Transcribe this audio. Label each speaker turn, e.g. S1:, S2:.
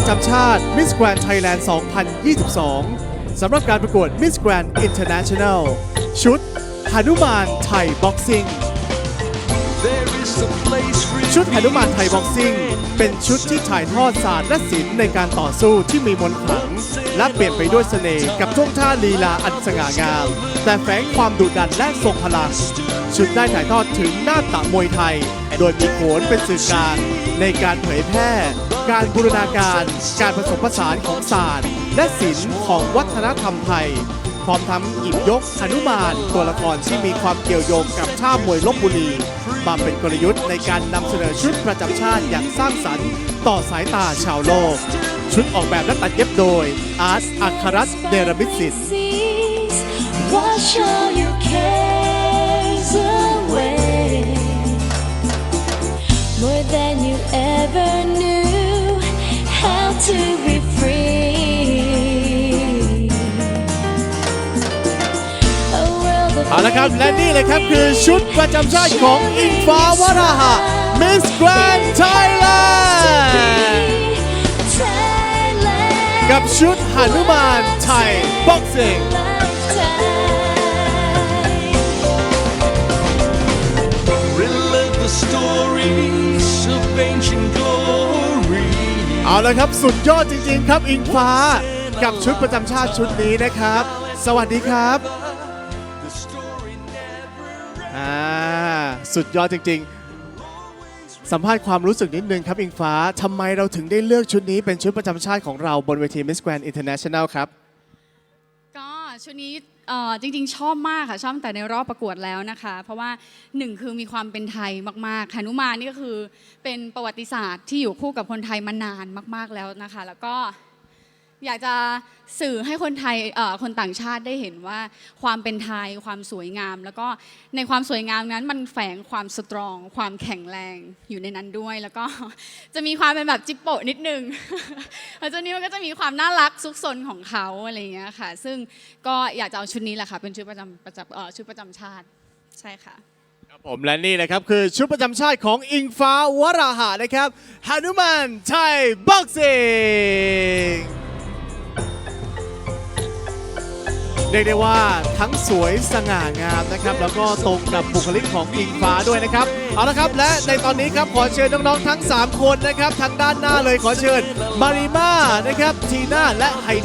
S1: ประจำชาติ Miss Grand Thailand 2022 สำหรับการประกวด Miss Grand International ชุดหนุมานไทยบ็อกซิ่งชุดหนุมานไทยบ็อกซิ่งเป็นชุดที่ถ่ายทอดศาสตร์และศิลป์ในการต่อสู้ที่มีมนต์ขลัง และเปลี่ยนไปด้วยเสน่ห์กับท่วงท่าลีลาอันสง่างาม แต่แฝงความดุดันและทรงพลัง ชุดได้ถ่ายทอดถึงหน้าตะมวยไทย โดยมีโขนเป็นสื่อกลางในการเผยแพร่ การบูรณาการการผสมผสานของศาสตร์ และศิลป์ของวัฒนธรรมไทย พร้อมทั้งหยิบยกหนุมานตัวละครที่มีความเกี่ยวโยงกับท่ามวยลบบุรีมาเป็นกลยุทธ์ในการนำเสนอชุดประจำชาติอย่างสร้างสรรค์ ต่อสายตาชาวโลก ชุดออกแบบและตัดเย็บโดยอาร์ตอัครรัตน์เดรมิตสิน
S2: seas, wash all your to be free. A world of
S1: เอาละครับ และนี่เลยครับคือชุดประจำชาติของอิงฟ้าวราหะ Miss Grand Thailand
S2: Thailand.
S1: กับชุดหนุมานไทยบ็อกซิ่ง
S3: Relive the stories of ancient glory.
S1: เอาละครับสุดยอดจริงๆ ครับอิงฟ้ากับชุดประจำชาติชุดนี้นะครับ สวัสดีครับอ่าสุดยอดจริงๆ สัมภาษณ์ความรู้สึกนิดนึงครับอิงฟ้าทำไมเราถึงได้เลือกชุดนี้เป็นชุดประจำชาติของเราบนเวที Miss Grand International ครับ
S4: ก็ชุดนี้ เอ่อจริงๆ ชอบมากค่ะชอบตั้งแต่ในรอบประกวดแล้วนะคะ เพราะว่าหนึ่งคือมีความเป็นไทยมากๆหนุมานนี่ก็คือเป็นประวัติศาสตร์ที่อยู่คู่กับคนไทยมานานมาก ๆแล้วนะคะ แล้วก็ อยากจะสื่อให้คนไทยคนต่างชาติได้เห็นว่าความเป็นไทยความสวยงาม แล้วก็ในความสวยงามนั้นมันแฝงความสตรอง ความแข็งแรงอยู่ในนั้นด้วย แล้วก็จะมีความเป็นแบบจิปโปนิดนึงแล้วชุดนี้มันก็จะมีความน่ารักซุกซนของเขาอะไรอย่างเงี้ยค่ะ ซึ่งก็อยากจะเอาชุดนี้แหละค่ะ เป็นชุดประจำประจำชุดประจำชาติ ใช่ค่ะ
S1: ครับผมและนี่นะครับคือชุดประจำชาติของอิงฟ้าวราหะนะครับหนุมานไทยบ็อกซิ่ง รียกได้ว่าทั้งสวยสง่างามนะครับ แล้วก็ตรงกับบุคลิกของอิงฟ้าด้วยนะครับ เอาละครับ และในตอนนี้ครับขอเชิญน้องๆทั้ง 3 คนนะครับทางด้านหน้าเลยขอเชิญมาริมานะครับทีน่าและไฮดี